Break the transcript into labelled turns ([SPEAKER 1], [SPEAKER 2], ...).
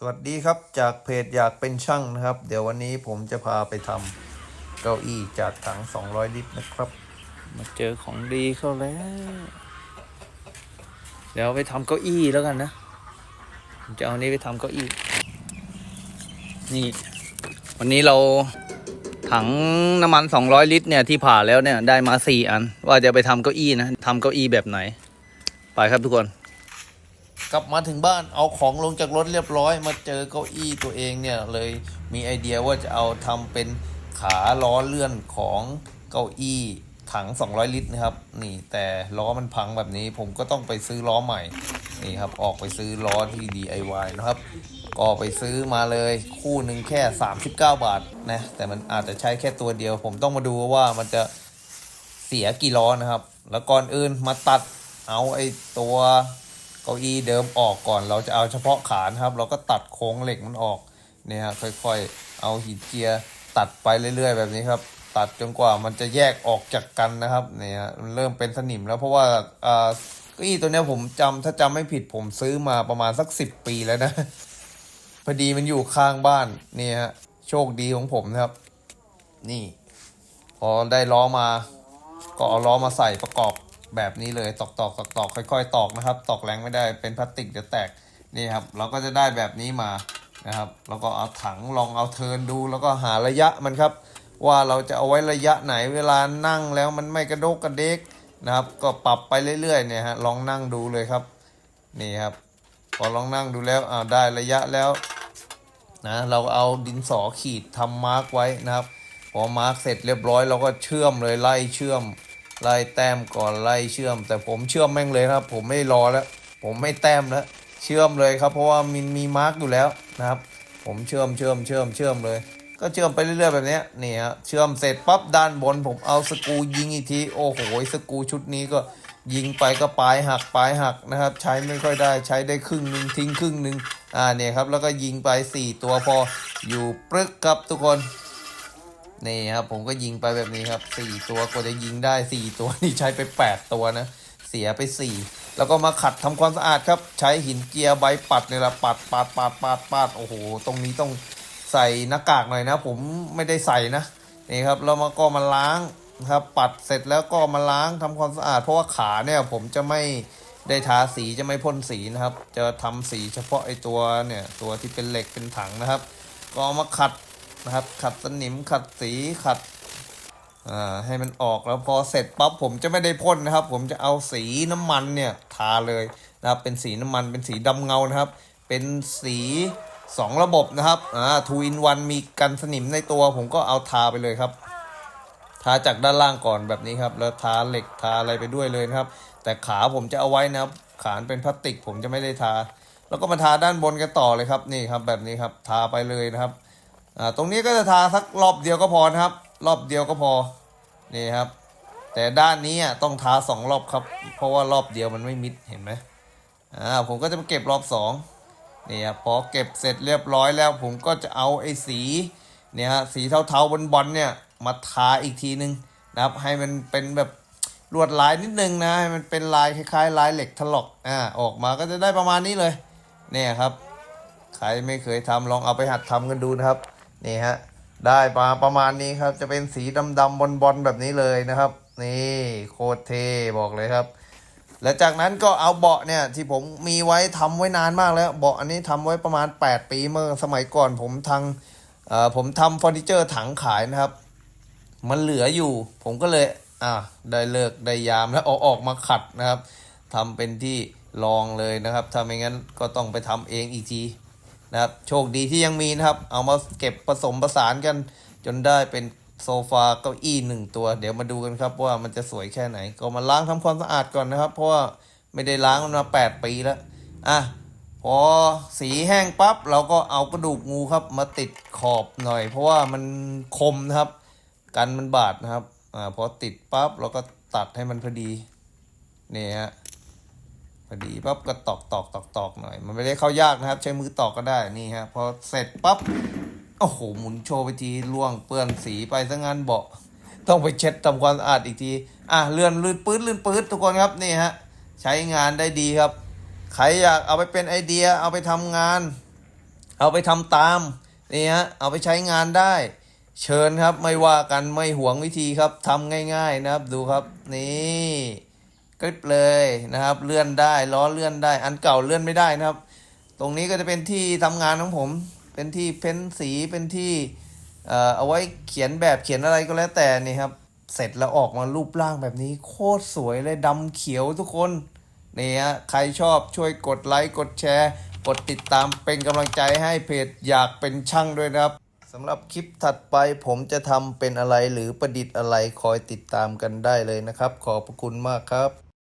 [SPEAKER 1] สวัสดีครับจากเพจอยากเป็นช่างนะครับ เดี๋ยววันนี้ผมจะพาไปทำเก้าอี้จากถัง 200 ลิตรนะครับ มาเจอของดีเข้าแล้ว เดี๋ยวไปทำเก้าอี้แล้วกันนะผมจะเอานี้ไปทำเก้าอี้ นี่ วันนี้เราถังน้ำมัน 200 ลิตรเนี่ยที่ผ่าแล้วเนี่ยได้มา 4 อัน ว่าจะไปทำเก้าอี้นะทำเก้าอี้แบบไหน ไปครับทุกคน กลับมาถึงบ้านเอาของลงจากรถเรียบร้อย มาเจอเก้าอี้ตัวเองเนี่ยเลยมีไอเดียว่าจะเอาทำเป็นขาล้อเลื่อนของเก้าอี้ถัง 200 ลิตรนะครับ นี่แต่ล้อมันพังแบบนี้ผมก็ต้องไปซื้อล้อใหม่ นี่ครับออกไปซื้อล้อที่ DIY นะครับ ก็ไปซื้อมาเลยคู่หนึ่งแค่ 39 บาทนะแต่มันอาจจะใช้แค่ตัวเดียว ผมต้องมาดูว่ามันจะเสียกี่ล้อนะครับ แล้วก่อนอื่นมาตัดเอาไอ้ตัว ก้าอี้เดิมออกก่อน เราจะเอาเฉพาะขานครับ เราก็ตัดโค้งเหล็กมันออกเนี่ยฮะค่อยๆ เอาหินเจียร์ตัดไปเรื่อย ๆ แบบนี้ครับ ตัดจนกว่ามันจะแยกออกจากกันนะครับเนี่ยฮะมันเริ่มเป็นสนิมแล้วเพราะว่าอ่าเก้าอี้ตัวเนี้ยผมจำถ้าจำไม่ผิดผมซื้อมาประมาณสักสิบปีแล้วนะพอดีมันอยู่ข้างบ้านเนี่ฮะโชคดีของผมนะครับ นี่ พอได้ล้อมา ก็เอาล้อมาใส่ประกอบ แบบนี้เลยตอกตอกตอกตอกค่อย ๆ ตอกนะครับ ตอกแรงไม่ได้เป็นพลาสติกเดี๋ยวแตกนี่ครับ เราก็จะได้แบบนี้มานะครับ แล้วก็เอาถังลองเอาเทินดูแล้วก็หาระยะมันครับ ว่าเราจะเอาไว้ระยะไหนเวลานั่งแล้วมันไม่กระโดกกระเดกนะครับ ก็ปรับไปเรื่อยๆเนี่ยฮะลองนั่งดูเลยครับนี่ครับพอลองนั่งดูแล้วอ้าวได้ระยะแล้วนะเราเอาดินสอขีดทำมาร์กไว้นะครับ พอมาร์กเสร็จเรียบร้อยเราก็เชื่อมเลยไล่เชื่อม ไล่แต้มก่อนไล่เชื่อม แต่ผมเชื่อมแม่งเลยครับ ผมไม่รอแล้ว ผมไม่แต้มแล้ว เชื่อมเลยครับ เพราะว่ามันมีมาร์กอยู่แล้วนะครับ ผมเชื่อมเชื่อมเชื่อมเชื่อมเลย ก็เชื่อมไปเรื่อยๆแบบนี้ยนี่ฮะเชื่อมเสร็จปั๊บด้านบน ผมเอาสกูยิงอีกทีโอ้โหสกูชุดนี้ก็ยิงไปก็ปลายหักปลายหักนะครับ ใช้ไม่ค่อยได้ใช้ได้ครึ่งหนึ่งทิ้งครึ่งหนึ่งอ่าเนี่ยครับแล้วก็ยิงไป 4 ตัวพออยู่ปรึกครับทุกคน นี่ครับผมก็ยิงไปแบบนี้ครับสี่ตัวกว่าจะยิงได้สี่ตัวนี่ใช้ไปแปดตัวนะ เสียไปสี่แล้วก็มาขัดทำความสะอาดครับ ใช้หินเจียใบปัดเนี่ยละปัดปัดปัดปัดปัดโอ้โห ตรงนี้ต้องใส่หน้ากากหน่อยนะ ผมไม่ได้ใส่นะนี่ครับแล้วมาก็มาล้างครับปัดเสร็จแล้วก็มาล้างทำความสะอาด เพราะว่าขาเนี่ยผมจะไม่ได้ทาสีจะไม่พ่นสีนะครับ จะทำสีเฉพาะไอตัวเนี่ยตัวที่เป็นเหล็กเป็นถังนะครับ ก็เอามาขัด นะครับ ขัดสนิมขัดสีขัดให้มันออกแล้วพอเสร็จปั๊บผมจะไม่ได้พ่นนะครับ ผมจะเอาสีน้ำมันเนี่ยทาเลยนะครับเป็นสีน้ำมันเป็นสีดำเงานะครับ เป็นสีสองระบบนะครับอ่าทูอินวันมีกันสนิมในตัว ผมก็เอาทาไปเลยครับ ทาจากด้านล่างก่อนแบบนี้ครับ แล้วทาเหล็กทาอะไรไปด้วยเลยนะครับ แต่ขาผมจะเอาไว้นะครับ ขานเป็นพลาสติกผมจะไม่ได้ทา แล้วก็มาทาด้านบนกันต่อเลยครับนี่ครับแบบนี้ครับทาไปเลยนะครับ อ่าตรงนี้ก็จะทาสักรอบเดียวก็พอนะครับ รอบเดียวก็พอนี่ครับ แต่ด้านนี้อะต้องทาสองรอบครับ เพราะว่ารอบเดียวมันไม่มิดเห็นไหมอ่าผมก็จะมาเก็บรอบสองนี่ครับพอเก็บเสร็จเรียบร้อยแล้ว ผมก็จะเอาไอ้สีเนี่ยฮะสีเทาๆบนบอลเนี่ยมาทาอีกทีนึงนะครับ ให้มันเป็นแบบลวดลายนิดนึงนะให้มันเป็นลายคล้ายๆ ลายเหล็กถลอกอ่าออกมาก็จะได้ประมาณนี้เลยเนี่ยครับ ใครไม่เคยทำลองเอาไปหัดทำกันดูนะครับ นี่ฮะได้มาประมาณนี้ครับ จะเป็นสีดำๆบอลๆแบบนี้เลยนะครับ นี่โคตรเท่บอกเลยครับ และจากนั้นก็เอาเบาะเนี่ยที่ผมมีไว้ทำไว้นานมากแล้ว เบาะอันนี้ทำไว้ประมาณ 8 ปีเมื่อสมัยก่อนผมทางผมทำเฟอร์นิเจอร์ถังขายนะครับ มันเหลืออยู่ ผมก็เลยอะได้เลิกได้ยามแล้วเอาออกมาขัดนะครับทำเป็นที่รองเลยนะครับถ้าไม่งั้นก็ต้องไปทำเองอีกที นะครับ โชคดีที่ยังมีนะครับ เอามาเก็บผสมประสานกัน จนได้เป็นโซฟาเก้าอี้หนึ่งตัว เดี๋ยวมาดูกันครับว่ามันจะสวยแค่ไหน ก็มาล้างทำความสะอาดก่อนนะครับ เพราะว่าไม่ได้ล้างมันมา 8 ปีแล้ว อะ พอสีแห้งปั๊บเราก็เอากระดูกงูครับ มาติดขอบหน่อย เพราะว่ามันคมนะครับ กันมันบาดนะครับ อ่า พอติดปั๊บเราก็ตัดให้มันพอดี นี่ฮะ พอดีปั๊บก็ตอกตอกตอกตอกหน่อย มันไม่ได้เข้ายากนะครับ ใช้มือตอกก็ได้นี่ฮะพอเสร็จปั๊บโอ้โหหมุนโชว์ไปทีล่วงเปื้อนสีไปซะงั้นเบาต้องไปเช็ดทำความสะอาดอีกทีอะเลื่อนลื่นปื๊ดลื่นปื๊ดทุกคนครับนี่ฮะใช้งานได้ดีครับ ใครอยากเอาไปเป็นไอเดียเอาไปทำงาน เอาไปทำตามนี่ฮะเอาไปใช้งานได้ เชิญครับไม่ว่ากันไม่หวงวิธีครับทำง่าย ๆนะครับดูครับนี่ กริบเลยนะครับ เลื่อนได้ล้อเลื่อนได้ อันเก่าเลื่อนไม่ได้นะครับ ตรงนี้ก็จะเป็นที่ทำงานของผม เป็นที่เพ้นสีเป็นที่เอ่อเอาไว้เขียนแบบเขียนอะไรก็แล้วแต่นี่ครับ เสร็จแล้วออกมารูปร่างแบบนี้ โคตรสวยเลยดำเขียวทุกคนนี่ฮะใครชอบช่วยกดไลค์กดแชร์ กดติดตามเป็นกำลังใจให้เพจอยากเป็นช่างด้วยนะครับสำหรับคลิปถัดไปผมจะทำเป็นอะไรหรือประดิษฐ์อะไรคอยติดตามกันได้เลยนะครับ ขอบพระคุณมากครับ